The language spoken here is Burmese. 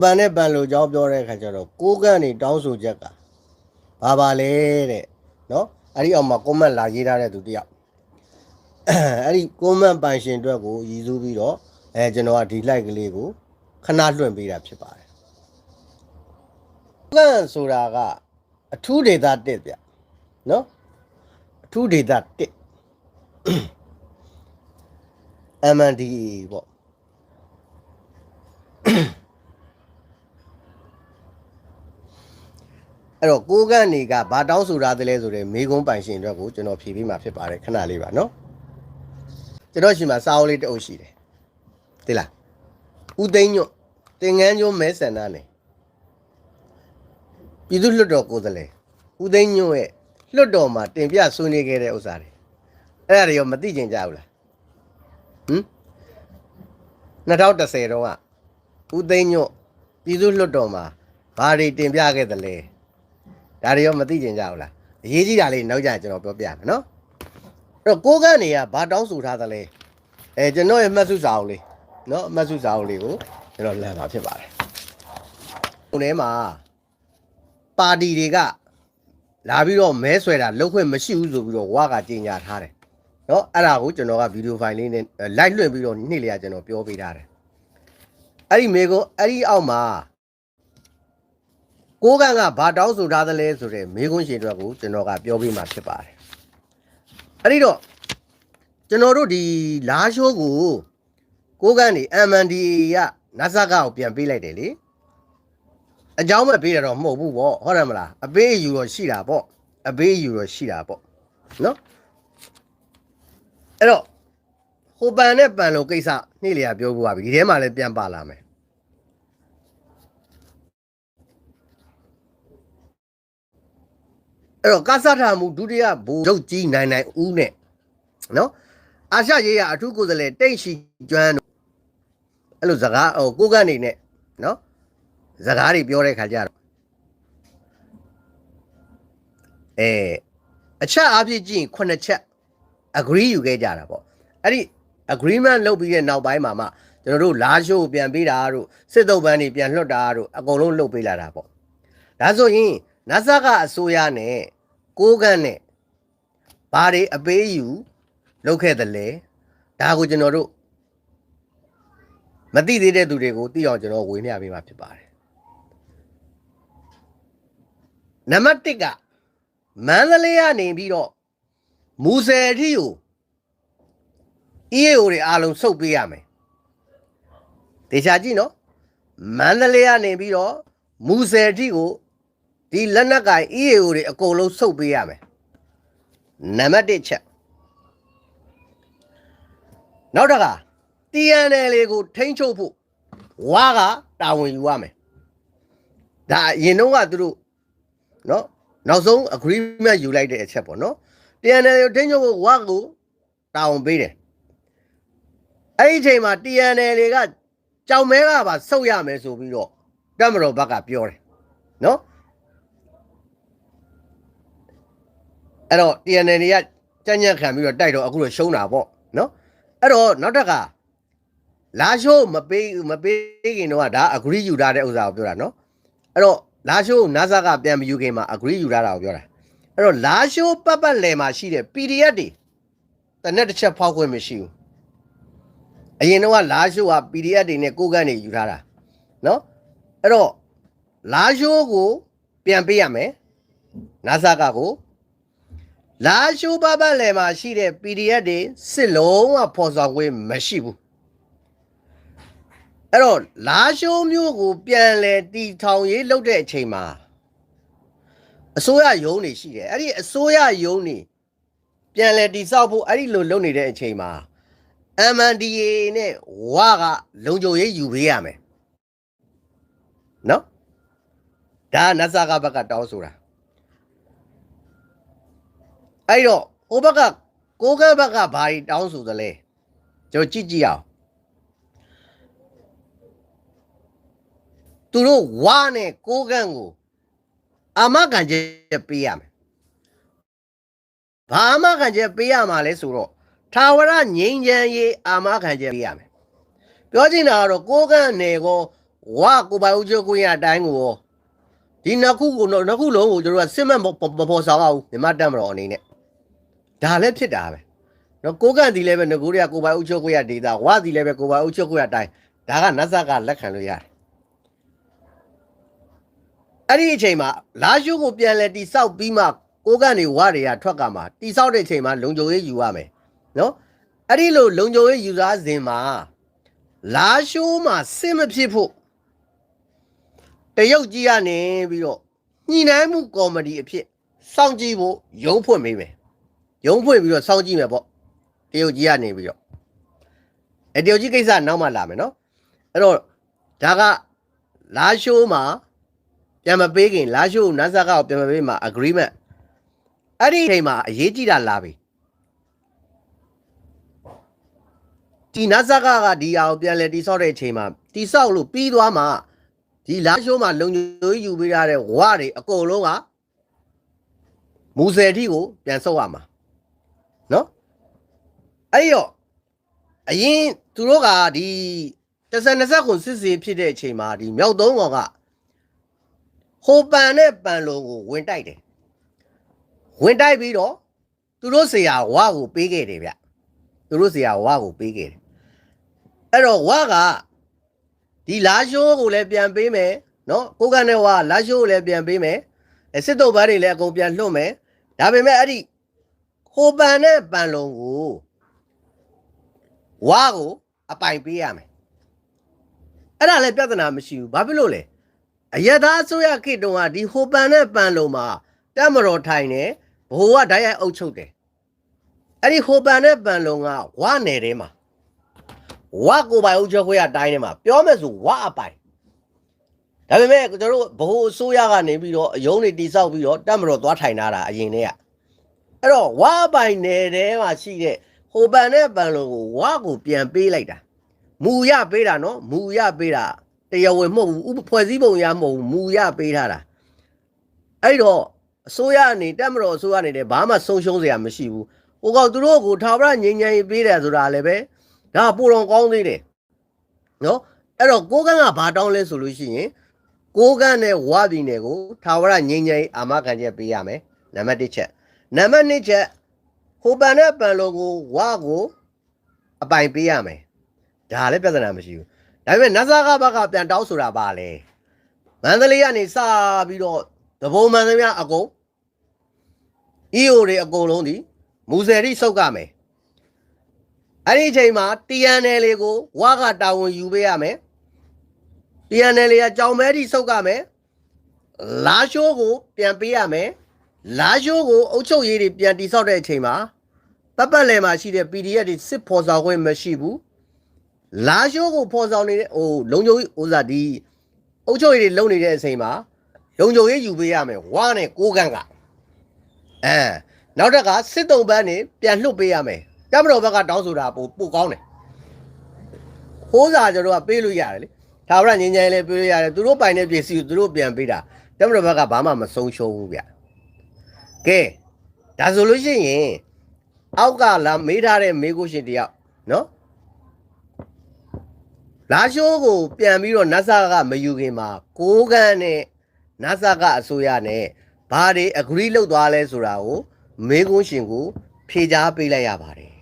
ပန်နဲ့ပန်လို့ကြောင်းပြောတဲ့အခါကျတော့ကိုးကန့်နေတောင်းဆိုချက်ကဘာပါလဲတဲ့နော်အဲ့ဒီအောက်မှာ comment လာရေးထားတဲ့သူတယောက်အဲ့ဒီ comment ပန်ရှင်အတွက်ကိုရည်စူးပြီးတော့အဲကျွန်တော်ကဒီ like ကလေးကိုခဏလွှင့်ပေးတာဖြစ်ပါတယ်ကိုးကန့်ဆိုတာကအထူးဒေတာတစ်ဗျနော်အထူးဒေတာတစ် MNDAA ပေါ့ အဲ့တော့ကိုးကန့်နေကဘာတောင်းဆိုထားသလဲဆိုတဲ့မေကုန်းပိုင်ရှင်အတွက်ကိုကျွန်တော်ဖြေပေးမှာဖြစ်ပါတယ်ခဏလေးပါနော်ကျွန်တော်ရှိမှာစာအုပ်လေးတစ်အုပ်ရှိတယ်သိလားဦးသိန်းညွတ်တင်ငန်းကျိုးမဲဆန္ဒနယ်ပြည်သူ့လွှတ်တော်ကိုယ်စားလှယ်ဦးသိန်းညွတ်ရဲ့လွှတ်တော်မှာတင်ပြဆွေးနွေးခဲ့တဲ့ဥစ္စာတွေအဲ့ဒါတွေရောမသိကျင်ကြဘူးလားဟမ်2010တုန်းကဦးသိန်းညွတ်ပြည်သူ့လွှတ်တော်မှာဘာတွေတင်ပြခဲ့သလဲ ဒါတွေရောမသိကျင်ကြဘူးလားအရေးကြီးတာလေးနောက်ကြရင်ကျွန်တော်ပြောပြမယ်နော်အဲ့တော့ကိုးကန့်နေကဘာတောင်းဆိုထားသလဲအဲကျွန်တော်ရဲ့မှတ်စုစာအုပ်လေးနော်မှတ်စုစာအုပ်လေးကိုကျွန်တော်လမ်းမှာဖြစ်ပါတယ်ဟိုထဲမှာပါတီတွေကလာပြီးတော့မဲဆွဲတာလုံးခွင့်မရှိဘူးဆိုပြီးတော့ဝါကကြေညာထားတယ်နော်အဲ့ဒါကိုကျွန်တော်ကဗီဒီယိုဖိုင်လေးနဲ့လိုက်လွှင့်ပြီးတော့နေ့လျာကျွန်တော်ပြောပေးထားတယ်အဲ့ဒီမေကိုအဲ့ဒီအောက်မှာ ကိုးကန်ကဘာတောင်းဆိုထားသလဲဆိုတဲ့မေးခွန်းရှင်အတွက်ကိုကျွန်တော်ကပြောပြမှာဖြစ်ပါတယ်အဲ့ဒီတော့ကျွန်တော်တို့ဒီလာရှိုးကိုကိုးကန်နေ MNDA ကနတ်ဆကကိုပြန်ပေးလိုက်တယ်လေအကြောင်းမဲ့ပေးတာတော့မဟုတ်ဘူးပေါ့ဟုတ်တယ်မလားအပေးယူတော့ရှိတာပေါ့အပေးယူတော့ရှိတာပေါ့နော်အဲ့တော့ဟိုပန်နဲ့ပန်လို့ကိစ္စနှိလျာပြောပြပါပြီဒီထဲမှာလည်းပြန်ပါလာမယ် အဲ့တော့ကသထမှုဒုတိယဘူရုပ်ကြီးနိုင်နိုင်ဦးနဲ့နော်အာရှရေးရအထူးကိုယ်စားလှယ်တိတ်ရှိကျွမ်းတို့အဲ့လိုစကားဟိုကိုကန့်နေနဲ့နော်စကားတွေပြောတဲ့ခါကျတော့အဲအချက်အပြည့်ကြည့်ရင်ခုနှစ်ချက် agree ယူခဲ့ကြတာပေါ့အဲ့ဒီ agreement လုပ်ပြီးတဲ့နောက်ပိုင်းမှာမှကျွန်တော်တို့လာရှိုးပြန်ပေးတာတို့စစ်တုပ်ပန်းတွေပြန်လွှတ်တာတို့အကုန်လုံးလုပ်ပေးလာတာပေါ့ဒါဆိုရင် နတ်ဆကအစိုးရနဲ့ကိုးကန့်နဲ့ဘာတွေအပေးယူလုပ်ခဲ့တယ်လဲဒါကိုကျွန်တော်တို့မသိသေးတဲ့သူတွေကိုသိအောင်ကျွန်တော်ဝေမျှပေးမှာဖြစ်ပါတယ်နံပါတ်1ကမန္တလေးကနေပြီးတော့မူဆယ်အထိကို EAO တွေအားလုံးစုပ်ပေးရမယ်တေချာကြည့်နော်မန္တလေးကနေပြီးတော့မူဆယ်အထိကို ဒီလက်နက်ကင် EAO တွေအကုန်လုံးစုပ်ပေးရမယ်နံပါတ်1ချက်နောက်တစ်ခါ TNL ကိုထိန်းချုပ်ဖို့ဝါကတာဝန်ယူရမယ်ဒါအရင်တော့ကသူတို့เนาะနောက်ဆုံး agreement ယူလိုက်တဲ့အချက်ပေါ့เนาะ TNL ကိုထိန်းချုပ်ဖို့ဝါကိုတာဝန်ပေးတယ်အဲ့ဒီအချိန်မှာ TNL တွေကကြောင်မဲကပါစုပ်ရမယ်ဆိုပြီးတော့တက်မတော်ဘက်ကပြောတယ်เนาะ အဲ့တော့ TNL တွေကကြက်ညက်ခံပြီးတော့တိုက်တော့အခုတော့ရှုံးတာပေါ့နော်အဲ့တော့နောက်တက်ကလာရှိုးမပေးမပေးခင်တော့ကဒါ agree ယူထားတဲ့ဥစ္စာကိုပြောတာနော်အဲ့တော့လာရှိုး NASA ကပြန်မယူခင်မှာ agree ယူထားတာကိုပြောတာအဲ့တော့လာရှိုးပတ်ပတ်လည်မှာရှိတဲ့ PDF တွေတနက်တစ်ချက်ဖောက်ခွင့်မရှိဘူးအရင်တော့ကလာရှိုးက PDF တွေနဲ့ကိုယ်ကန်တွေယူထားတာနော်အဲ့တော့လာရှိုးကိုပြန်ပေးရမယ် NASA ကကို လာရှိုးပပလည်းမှာရှိတဲ့ PDF တွေစစ်လုံးဝဖော်ဆောင်ခွင့်မရှိဘူးအဲ့တော့လာရှိုးမျိုးကို ပြန်လဲတီထောင်ရေးလုပ်တဲ့အချိန်မှာအစိုးရယုံနေရှိတယ်အဲ့ဒီအစိုးရယုံနေပြန်လဲတီဆောက်ဖို့အဲ့ဒီလိုလုပ်နေတဲ့အချိန်မှာ MNDA နဲ့ဝါကလုံခြုံရေးယူပေးရမယ်နော်ဒါနတ်စာကဘက်ကတောင်းဆိုတာ အဲ့တော့ဟိုဘက်ကကိုကဲဘက်ကဘာတွေတောင်းဆိုသလဲကျွန်တော်ကြည့်ကြည့်အောင်သူတို့ဝါနဲ့ကိုကန့်ကိုအာမခံချက်ပေးရမယ်ဘာအာမခံချက်ပေးရမှာလဲဆိုတော့ထာဝရငြိမ်းချမ်းရေးအာမခံချက်ပေးရမယ်ပြောချင်တာကတော့ကိုကန့်နယ်ကိုဝါကိုပိုင်ဦးချုပ်ကိုရအတိုင်းကိုရောဒီနှစ်ခုကိုနှစ်ခုလုံးကိုကျွန်တော်ကစစ်မှတ်မပေါ်ဆောင်အောင်မြန်မာတက်မတော်အနေနဲ့ ဒါလည်းဖြစ်တာပဲနော်ကိုကန်ဒီလည်းပဲငကိုတွေကကိုပိုင်ဦးချုပ်ကိုရဒေတာဝါဒီလည်းပဲကိုပိုင်ဦးချုပ်ကိုရအတိုင်းဒါကနတ်ဆက်ကလက်ခံလို့ရတယ်အဲ့ဒီအချိန်မှာလာရှုကိုပြန်လဲတိဆောက်ပြီးမှကိုကန်တွေဝါတွေကထွက်ကမှာတိဆောက်တဲ့အချိန်မှာလုံခြုံရေးယူရမယ်နော်အဲ့ဒီလိုလုံခြုံရေးယူစားစဉ်မှာလာရှိုးမှာစစ်မဖြစ်ဖို့တရုတ်ကြီးကနေပြီးတော့ညှိနှိုင်းမှုကော်မတီအဖြစ်စောင့်ကြည့်ဖို့ရုံးဖွင့်ပေးမယ် ရုံးဖွင့်ပြီးတော့စောင့်ကြည့်မယ်ပေါ့တရုတ်ကြီးကနေပြီးတော့အဲတရုတ်ကြီးကိစ္စနောက်မှလာမယ်နော်အဲ့တော့ဒါကလာရှိုးမှာပြန်မပေးခင်လာရှိုးနတ်ဇာကကိုပြန်မပေးမှာ agreement အဲ့ဒီအချိန်မှာအရေးကြီးတာလာပြီဒီနတ်ဇာကကဒီအောင်ပြန်လဲတိဆောက်တဲ့အချိန်မှာတိဆောက်လို့ပြီးသွားမှဒီလာရှိုးမှာလုံခြုံရေးယူပေးရတဲ့ဝါတွေအကုန်လုံးကမူဆယ်တိကိုပြန်ဆုတ်ရမှာ နော်အဲ့ရောအရင်သူတို့ကဒီတစ်ဆက်နှစ်ဆက်ကိုစစ်စီဖြစ်တဲ့အချိန်မှာဒီမြောက်သုံးကောင်ကဟိုပန်နဲ့ပန်လုံးကိုဝင်တိုက်တယ်ဝင်တိုက်ပြီးတော့သူတို့ဆရာဝါကိုပေးခဲ့တယ်ဗျသူတို့ဆရာဝါကိုပေးခဲ့တယ်အဲ့တော့ဝါကဒီလာရှိုးကိုလည်းပြန်ပေးမယ်နော်ကိုကန်နဲ့ဝါလာရှိုးကိုလည်းပြန်ပေးမယ်အဲစစ်တုပ်ဘားတွေလည်းအကုန်ပြန်လွှတ်မယ်ဒါပေမဲ့အဲ့ဒီ ဟိုပန်နဲ့ပန်လုံးကိုဝါကိုအပိုင်ပေးရမယ်အဲ့ဒါလည်းပြဿနာမရှိဘူးဘာဖြစ်လို့လဲအယက်သားအစိုးရခေတ်တုန်းကဒီဟိုပန်နဲ့ပန်လုံးမှာတက်မတော်ထိုင်နေဘိုးကဓာတ်ရိုက်အုပ်ချုပ်တယ်အဲ့ဒီဟိုပန်နဲ့ပန်လုံးကဝါနယ်ထဲမှာဝါကိုပိုင်ဦးကျော်ခွေးရတိုင်းထဲမှာပြောမယ်ဆိုဝါအပိုင်ဒါပေမဲ့ကျွန်တော်တို့ဘိုးအစိုးရကနေပြီးတော့အယုံတွေတိဆောက်ပြီးတော့တက်မတော်သွားထိုင်လာတာအရင်တည်းက အဲ့တော့ဝါအပိုင်နယ်ထဲမှာရှိတဲ့ဟိုပန်နဲ့ပန်လုံးကိုဝါကိုပြန်ပေးလိုက်တာမူရပေးတာနော်မူရပေးတာတရားဝင်မဟုတ်ဘူးဥပဖွဲ့စည်းပုံရမဟုတ်ဘူးမူရပေးထားတာအဲ့တော့အစိုးရအနေတက်မတော်အစိုးရအနေနဲ့ဘာမှဆုံးရှုံးစရာမရှိဘူးဟိုကောင်သူတို့ကိုထာဝရငြိမ်းချမ်းရေးပေးတယ်ဆိုတာလည်းပဲဒါပိုတော်ကောင်းသေးတယ်နော်အဲ့တော့ကိုကန်းကဘာတောင်းလဲဆိုလို့ရှိရင်ကိုကန်းနဲ့ဝါပြည်နယ်ကိုထာဝရငြိမ်းချမ်းရေးအာမခံချက်ပေးရမယ်နံပါတ်1ချက် နံပါတ်2ချက်ဟိုပန်နဲ့ပန်လုံးကိုဝါကိုအပိုင်ပေးရမယ်ဒါလည်းပြဿနာမရှိဘူးဒါပေမဲ့နတ်စားကဘက်ကပြန်တောင်းဆိုတာပါလေမန္တလေးကနေစပြီးတော့တဘုံမှန်သမျှအကုန် EO တွေအကုန်လုံးဒီမူဆယ်တိစုတ်ကမယ်အဲ့ဒီအချိန်မှာ TNL လေးကိုဝါကတာဝန်ယူပေးရမယ် TNL လေးကကြောင်မဲတိစုတ်ကမယ်လာရှိုးကိုပြန်ပေးရမယ် လာရှိုးကိုအုတ်ချုပ်ရေးတွေပြန်တိဆောက်တဲ့အချိန်မှာပတ်ပတ်လည်မှာရှိတဲ့ PDF တွေစစ်ဖော်ဆောင်ခွင့်မရှိဘူးလာရှိုးကိုဖော်ဆောင်နေတဲ့ဟိုလုံခြုံရေးဥစားဒီအုတ်ချုပ်ရေးတွေလုံနေတဲ့အချိန်မှာလုံခြုံရေးယူပေးရမယ်ဝါနဲ့ကိုကန်းကအဲနောက်တက်ကစစ်တုံးပန်းနေပြန်လှုပ်ပေးရမယ်တမတော်ဘက်ကတောင်းဆိုတာပိုပိုကောင်းတယ်ဟိုးစာကျွန်တော်ကပေးလို့ရတယ်လေသာဝရငင်းငယ်လေးပေးလို့ရတယ်သူတို့ပိုင်တဲ့ပစ္စည်းကိုသူတို့ပြန်ပေးတာတမတော်ဘက်ကဘာမှမဆုံးရှုံးဘူးဗျ ကဲဒါဆိုလို့ရှိရင်အောက်ကလာမေးထားတဲ့မေးခွန်းရှင်တယောက်နော်လာရှိုးကိုပြန်ပြီးတော့နတ်ဆာကမယူခင်မှာကိုးကန်းနဲ့နတ်ဆာကအစိုးရနဲ့ဘာတွေ agree လုပ်သွားလဲဆိုတာကိုမေးခွန်းရှင်ကိုဖြေချပေးလိုက်ရပါတယ်